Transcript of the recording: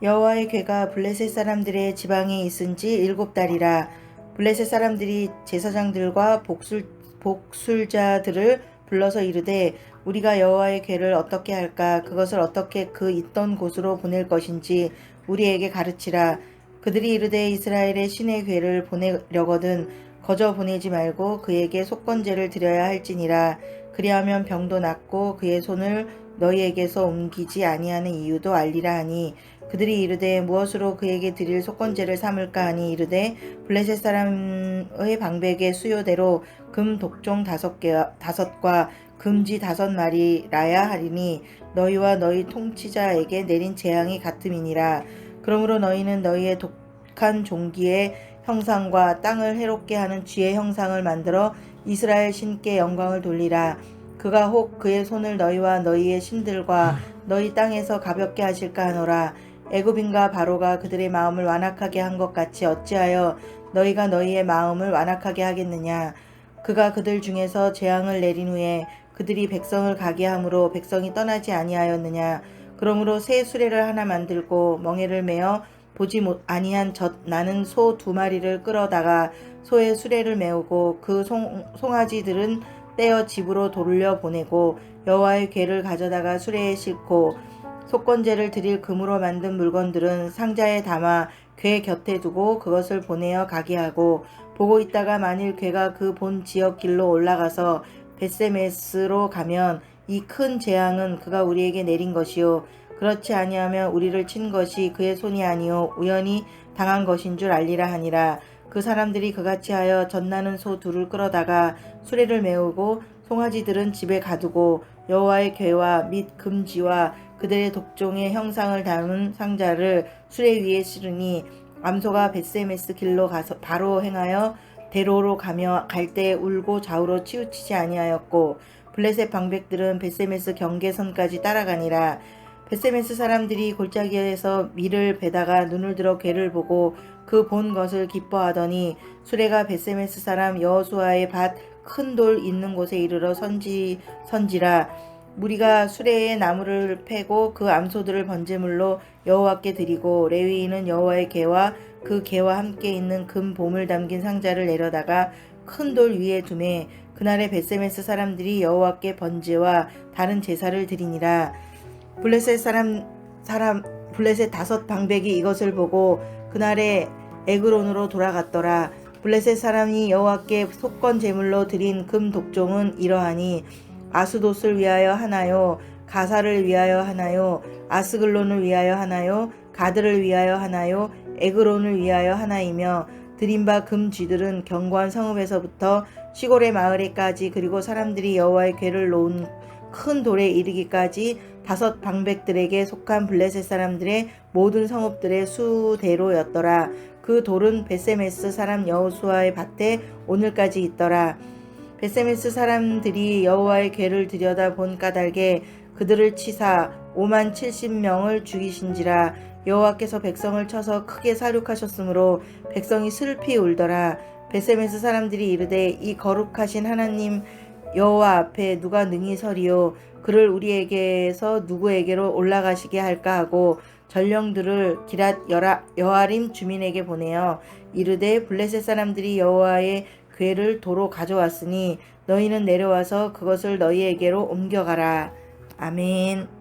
여호와의 괴가 블레셋 사람들의 지방에 있은 지 일곱 달이라. 블레셋 사람들이 제사장들과 복술 복술자들을 불러서 이르되 우리가 여호와의 괴를 어떻게 할까? 그것을 어떻게 그 있던 곳으로 보낼 것인지 우리에게 가르치라. 그들이 이르되 이스라엘의 신의 괴를 보내려거든 거저 보내지 말고 그에게 속건제를 드려야 할지니라. 그리하면 병도 낫고 그의 손을 너희에게서 옮기지 아니하는 이유도 알리라 하니 그들이 이르되 무엇으로 그에게 드릴 속건제를 삼을까 하니 이르되 블레셋 사람의 방백의 수요대로 금 독종 다섯 개 다섯과 금지 다섯 마리라야 하리니 너희와 너희 통치자에게 내린 재앙이 같음이니라. 그러므로 너희는 너희의 독한 종기의 형상과 땅을 해롭게 하는 쥐의 형상을 만들어 이스라엘 신께 영광을 돌리라 그가 혹 그의 손을 너희와 너희의 신들과 너희 땅에서 가볍게 하실까 하노라. 애굽인과 바로가 그들의 마음을 완악하게 한 것 같이 어찌하여 너희가 너희의 마음을 완악하게 하겠느냐? 그가 그들 중에서 재앙을 내린 후에 그들이 백성을 가게 함으로 백성이 떠나지 아니하였느냐? 그러므로 새 수레를 하나 만들고 멍에를 메어 보지 못 아니한 젖 나는 소 두 마리를 끌어다가 소의 수레를 메우고 그 송, 송아지들은 떼어 집으로 돌려 보내고 여호와의 궤를 가져다가 수레에 싣고 속건제를 드릴 금으로 만든 물건들은 상자에 담아 궤 곁에 두고 그것을 보내어 가게 하고 보고 있다가 만일 궤가 그 본 지역 길로 올라가서 베세메스로 가면 이 큰 재앙은 그가 우리에게 내린 것이요. 그렇지 아니하면 우리를 친 것이 그의 손이 아니요. 우연히 당한 것인 줄 알리라 하니라 그 사람들이 그같이 하여 젖나는 소 둘을 끌어다가 수레를 메우고 송아지들은 집에 가두고 여호와의 궤와 및 금지와 그들의 독종의 형상을 담은 상자를 수레 위에 실으니 암소가 베세메스 길로 가서 바로 행하여 대로로 가며 갈 때 울고 좌우로 치우치지 아니하였고 블레셋 방백들은 베세메스 경계선까지 따라가니라. 베세메스 사람들이 골짜기에서 밀을 베다가 눈을 들어 괴를 보고 그 본 것을 기뻐하더니 수레가 베세메스 사람 여호수아의 밭 큰 돌 있는 곳에 이르러 선지 선지라. 무리가 수레에 나무를 패고 그 암소들을 번제물로 여호와께 드리고 레위인은 여호와의 개와 그 개와 함께 있는 금 보물 담긴 상자를 내려다가 큰 돌 위에 두매 그날에 베세메스 사람들이 여호와께 번제와 다른 제사를 드리니라. 블레셋 사람 사람 블레셋 다섯 방백이 이것을 보고 그날에 에그론으로 돌아갔더라. 블레셋 사람이 여호와께 속건 제물로 드린 금 독종은 이러하니 아스돗을 위하여 하나요? 가사를 위하여 하나요? 아스글론을 위하여 하나요? 가드를 위하여 하나요? 에그론을 위하여 하나이며 드린 바금 쥐들은 경관 성읍에서부터 시골의 마을에까지 그리고 사람들이 여호와의 궤를 놓은 큰 돌에 이르기까지 다섯 방백들에게 속한 블레셋 사람들의 모든 성읍들의 수대로였더라. 그 돌은 베세메스 사람 여호수아의 밭에 오늘까지 있더라. 베세메스 사람들이 여호와의 궤를 들여다 본 까닭에 그들을 치사 5만 70명을 죽이신지라 여호와께서 백성을 쳐서 크게 사륙하셨으므로 백성이 슬피 울더라. 베세메스 사람들이 이르되 이 거룩하신 하나님 여호와 앞에 누가 능히 서리요 그를 우리에게서 누구에게로 올라가시게 할까 하고 전령들을 기랏 여라, 여아림 주민에게 보내어 이르되 블레셋 사람들이 여호와의 궤를 도로 가져왔으니 너희는 내려와서 그것을 너희에게로 옮겨가라. 아멘.